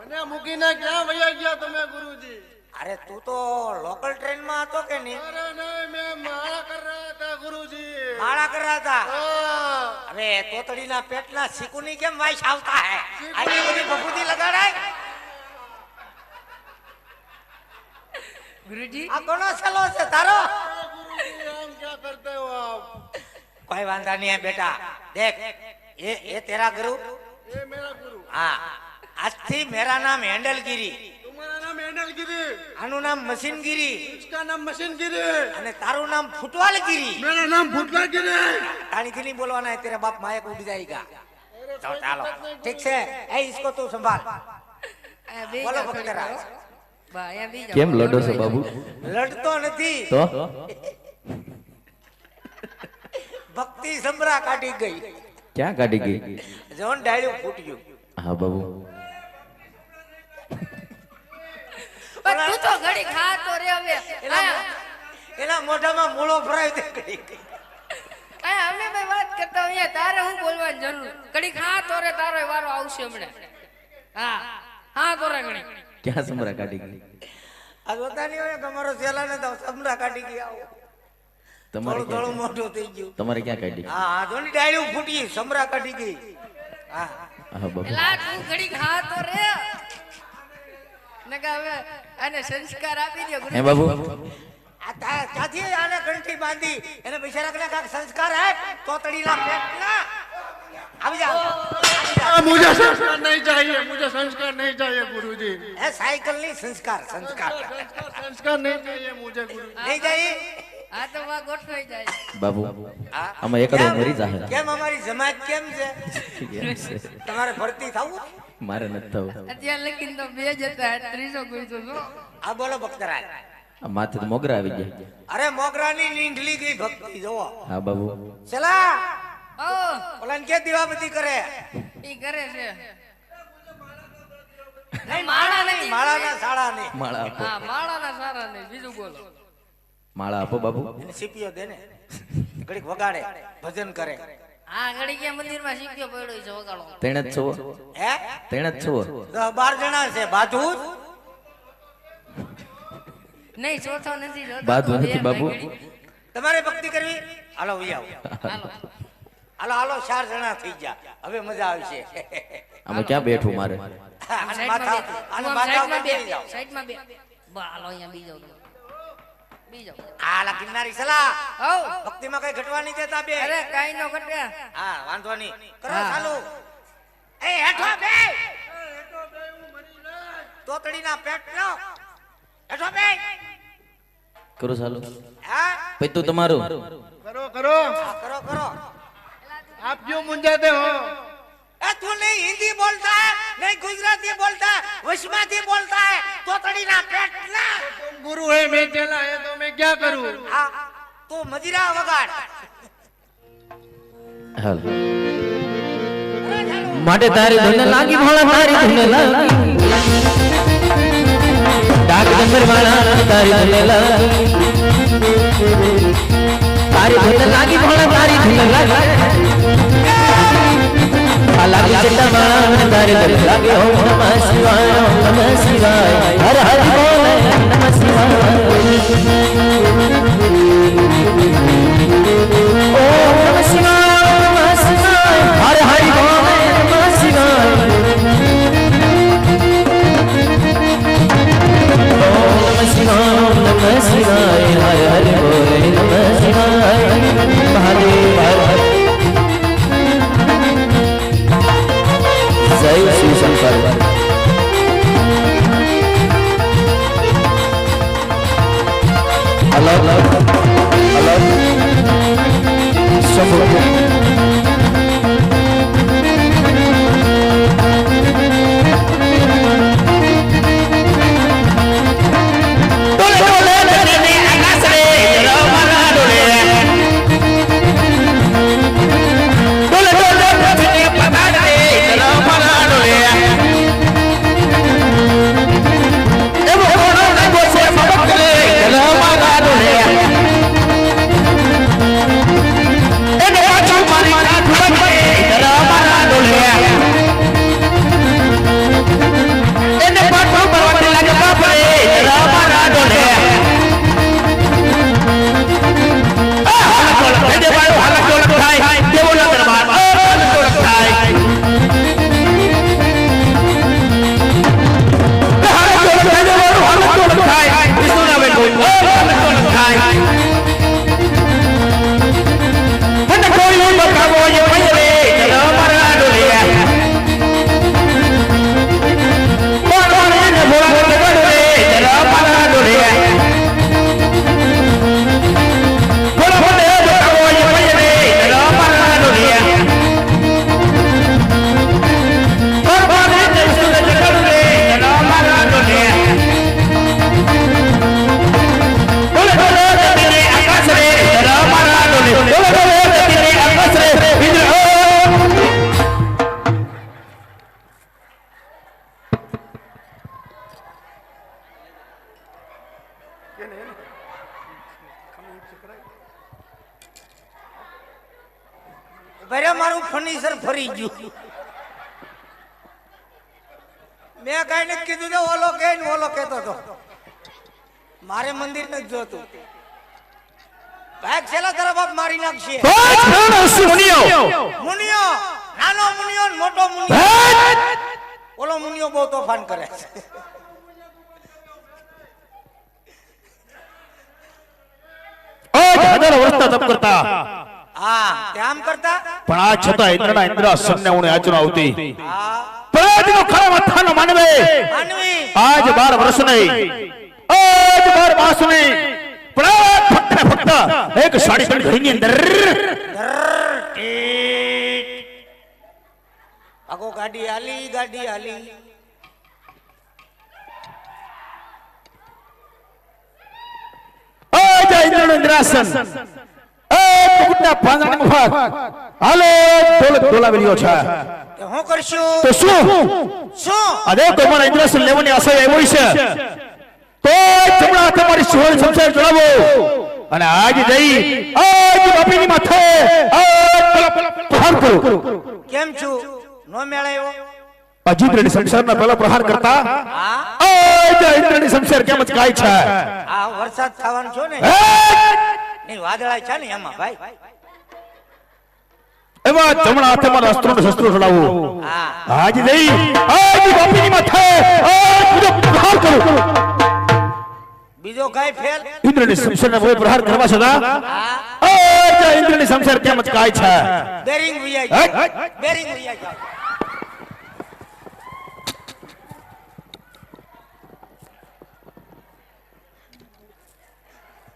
મને મૂકીને ક્યાં વયા ગયા તમે ગુરુજી? અરે તું તો લોકલ ટ્રેનમાં હતો કે નહીં? અરે નહીં મે માળા કર રહ્યા હતા ગુરુજી. માળા કર રહ્યા હતા? હા. હવે તોતડીના પેટના શીકુની કેમ વાઈસ આવતા હે? આની બધી ભભૂતિ લગાડાય? ગુરુજી. આ કોનો સલો છે તારો? કોઈ વાંધા નહીં હે બેટા દેખ એ એ તેરા ગુરુ ये मेरा गुरु હા આજથી મેરા નામ હેન્ડલગીરી तुम्हारा नाम हैंडल गिरी આનું નામ મશીનગીરી इसका नाम मशीन गिरी અને તારું નામ ફૂટવાલગીરી मेरा नाम फुटला गिरी તાણીથી નહીં બોલવાના है तेरे बाप माया को उड़ जाएगा तो ચાલો ઠીક છે એ इसको તું સંભાળ આ બે બોલો જાઓ થોડી ભક્તરાજ. વાર. બા, અહીંયા બી જાઓ. કેમ લડો છો બાબુ લડતો નથી તો ભક્તિ સંભરા કાઢી ગઈ. ક્યાં કાઢી ગઈ? જોન ડાળ્યું ફૂટ્યું. હા બાબુ. પણ તું તો ઘડી ખા તો રે હવે. એના મોઢામાં મૂળો ભરાય તે કરી કઈ અમે ભાઈ વાત કરતા હોઈએ તારે હું બોલવાની જરૂર? ઘડી ખા તો રે તારો વારો આવશે હમણે. હા. હા તો રે ઘડી. ક્યાં સમરા કાઢી ગઈ? આ જોતા નહીં હોય તમારો સેલા ને તો સંભરા કાઢી ગયા તમારે થોડું મોટું થઈ ગયું. તમારે ક્યાં કાઢી? હા હા ધોની ડાયરી ફૂટી સમરા કાઢી ગઈ. હા. હા બાબા તું ઘડી ખા તો રે. નકા હવે આને સંસ્કાર આપી દો ગુરુ હે બાબુ ત્યાંથી આને ઘંટી બાંધી? એને બિચારા કાંક સંસ્કાર હે? તોતડીના પેટના. આવી જાઓ મુજે સંસ્કાર નહીં ચાહીએ મુજે સંસ્કાર નહીં ચાહીએ ગુરુજી. એ સાયકલ નહીં સંસ્કાર. સંસ્કાર સંસ્કાર નહીં ચાહીએ મુજે ગુરુજી. નહીં ચાહીએ? આ તો વા ગોઠવાઈ જાય. બાબુ હા? આમાં મરી જાહે. કેમ અમારી સમાજ કેમ છે? તમારે ભરતી થવું? મારે નથી થવું. અત્યારે લખીને તો બે જ ત્રીસો કોઈ તો આ બોલો ભક્તરાજ આ માથે તો મોગરા આવી ગયા. અરે મોગરાની નીંઢલી ગઈ ભક્તિ જોવો હા બાબુ. ચલા! ઓ! ઓલા કે કરે? ઈ કરે છે. નહીં માળા નહીં માળાના શાળા નહીં માળા હા માળાના સાળા નહીં બીજું બોલો. માળા આપો બાબુ. સીપીઓ દે ને ઘડીક વગાડે ભજન કરે. હા ઘડીક કે મંદિરમાં શીખ્યો પડ્યો છે વગાડો. તેણે જ છો. હે? તેણે જ છો. દસ બાર જણા છે બાજુ નહીં ચોથો નથી જોતો. બાધું નથી બાબુ. તમારે ભક્તિ કરવી? હાલો વી આવો. હાલો. હાલો હાલો ચાર જણા થઈ ગયા. હવે મજા આવશે. અમે ક્યાં બેઠું મારે? આને સાઈડમાં માથા બે. આને તું આમ માથા સાઈડમાં બે. બેસી જાઓ. સાઈડમાં બે. બા, હાલો અહીંયા બી આલા કિન્નારી સલા હવ ભક્તિમાં કઈ ઘટવા નહીં દેતા બે. હા વાંધો નહીં. કરો ચાલુ. એ તમારું. કરો આપ જો મુંજાતે હો. એ નહીં હિન્દી બોલતા હે નહીં ગુજરાતી બોલતા વશમાંથી બોલતા તોતડીના પેટ ના ગુરુ હે? મેં क्या करूं આ તું મજીરા વગાડ હાલ માટે તારી ધૂન લાગી ભોળા તારી ધૂન લાગી ડાક ડંબર વાળા તારી ધૂન લાગી તારી ધૂન લાગી ભોળા તારી ધૂન લાગી આ લાગી ચટ્ટા વાળા તારી ધૂન લાગી ઓમ નમઃ શિવાય ઓમ નમઃ શિવાય હર હર બોલે નમઃ શિવાય Thank you. hai. મારું ફર્નિચર ફરી ગયું. મેં કઈ ને કીધું તો ઓલો કે ઓલો કેતો હતો. મારે મંદિર નથી જોતું. છેલ્લા મારી નાખશે. મુનિયો. નાનો મુનિયો મોટો મુનિયો. ઓલો મુનિયો બહુ તોફાન કરે છે. હજારો વર્ષના તપ કરતા આમ કરતા? પણ આ છતાં ઇન્દ્રના ઇન્દ્રાસન ને ઉણે આચરો આવતી. પરાજનો ખરા મથાનો માનવે. આજ 12 વર્ષ નહીં. આજ 12 માસ નહીં. પ્રજ ફક્ત ફક્ત એક સાડી ત્રણ ઘડીની અંદર. આગો ગાડી હાલી ગાડી હાલી. આજ ઇન્દ્રનું ઇન્દ્રાસન. એ પાંદડા પાંદડાની હાલો ઢોલાવી રહ્યો છે. હું કરશું? તો શું? શું? અરે દેવ તમારા લેવાની આશા એવી છે. તો જમણા તમારી સુવર્ણ સંસાર ચડાવો. અને આજ જઈ આજ બાપીની માથે પ્રહાર કરો. કેમ છું? નો મેળાયો અજીત્રની સંસારના પહેલા પ્રહાર કરતા આજ ઇન્દ્રની સંસાર કેમ જ કાય છે? આ વરસાદ થવાનો છો ને? હે! વાદળા છે ને એમાં ભાઈ? જમણા હાથે મારા અસ્ત્રોને શસ્ત્રો ચડાવો. હા. આજ જઈ આજ બાપીની માથે. બીજો પ્રહાર કરો. બીજો કઈ ફેલ? ઇન્દ્રની ને કોઈ પ્રહાર કરવા આજ ઇન્દ્રની સંસાર કેમ જ કાય છે? બેરિંગ વિયાઈ બેરિંગ વિયાઈ જાઓ. દેવ લોકની માલિકો જ્યારે તેત્રીસ કોઠી દેવોની દેવસભા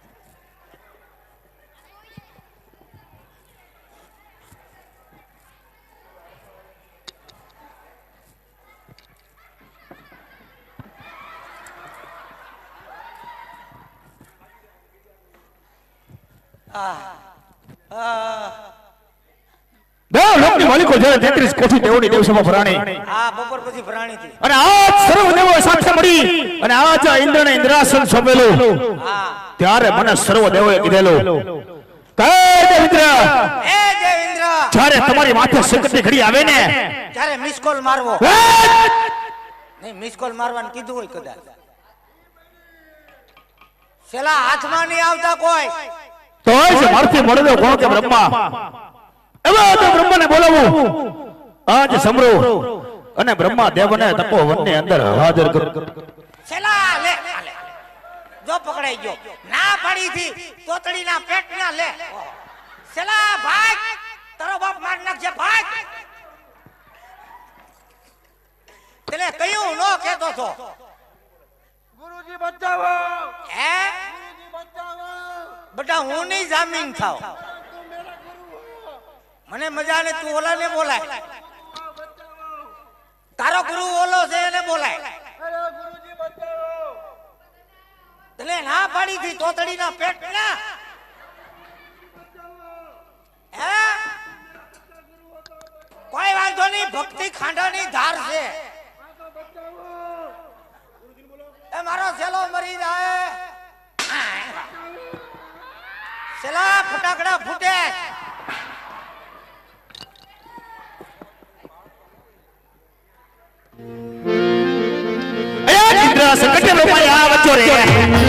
ભરાણી હા બપોર પછી પ્રાણી થી અને આજ સર્વ દેવો સાથે મળી અને આજ આ ઇન્દ્રને ઇન્દ્રાસન સોંપેલું હા ત્યારે મને સર્વ દેવો કીધેલું જ્યારે તમારી માથે સંકટની ઘડી આવે ને ત્યારે મિસ કોલ મારવો! નહીં મિસ કોલ મારવાનું કીધું હોય કદાચ. છેલ્લા હાથમાં નહીં આવતા કોઈ. તો મારથી મળે કોણ કે બ્રહ્મા? એવા તો બ્રહ્માને બોલાવું. આજ સમરો અને બ્રહ્મા દેવને તપોવનની અંદર હાજર કર. છેલ્લા લે જો પકડાઈ ગયો. ના પડી થી તોતડીના પેટના લે. છેલ્લા ભાગ તારો બાપ માર નાખજે ભાઈ. તેને કયું નો કેતો છો ગુરુજી બચાવો. હે? બેટા, હું નહીં જામીન થાવ. મને મજા ને તું ઓલા ને બોલાય. તારો ગુરુ ઓલો છે, એને બોલાય. તને ના પાડી થી તોતડીના પેટ ના. હે? કોઈ વાંધો નહીં, ભક્તિ ખાંડાની ધાર છે. એ મારો સેલો મરી જાય ફટાકડા ફૂટે. અયા ઇન્દ્ર સંકટે બ્રહ્માએ આ વચ્ચો. રે